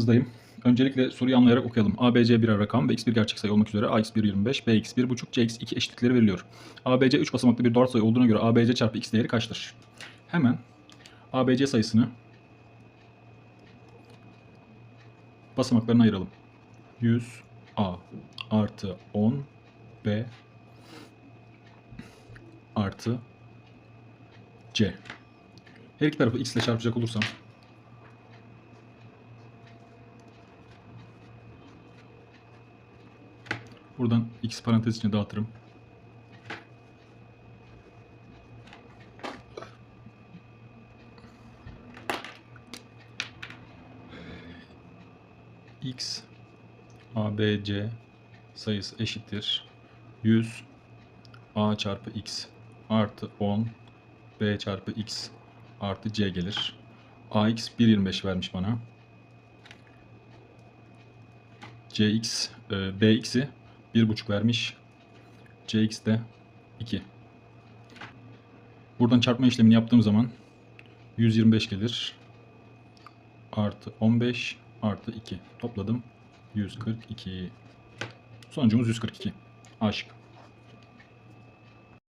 Hızdayım. Öncelikle soruyu anlayarak okuyalım. ABC birer rakam ve x1 gerçek sayı olmak üzere ax1 25, bx 1,5, cx2 eşitlikleri veriliyor. ABC 3 basamaklı bir doğru sayı olduğuna göre ABC çarpı x değeri kaçtır? Hemen ABC sayısını basamaklarına ayıralım. 100 a artı 10 b artı c. Her iki tarafı x ile çarpacak olursam Buradan x parantez içine dağıtırım. x abc sayısı eşittir 100 a çarpı x artı 10 b çarpı x artı c gelir. ax 1.25 vermiş bana. cx e, bx'i 1.5 vermiş. cx de 2. Buradan çarpma işlemini yaptığım zaman 125 gelir. Artı 15 artı 2. Topladım. 142. Sonucumuz 142. A şıkkı.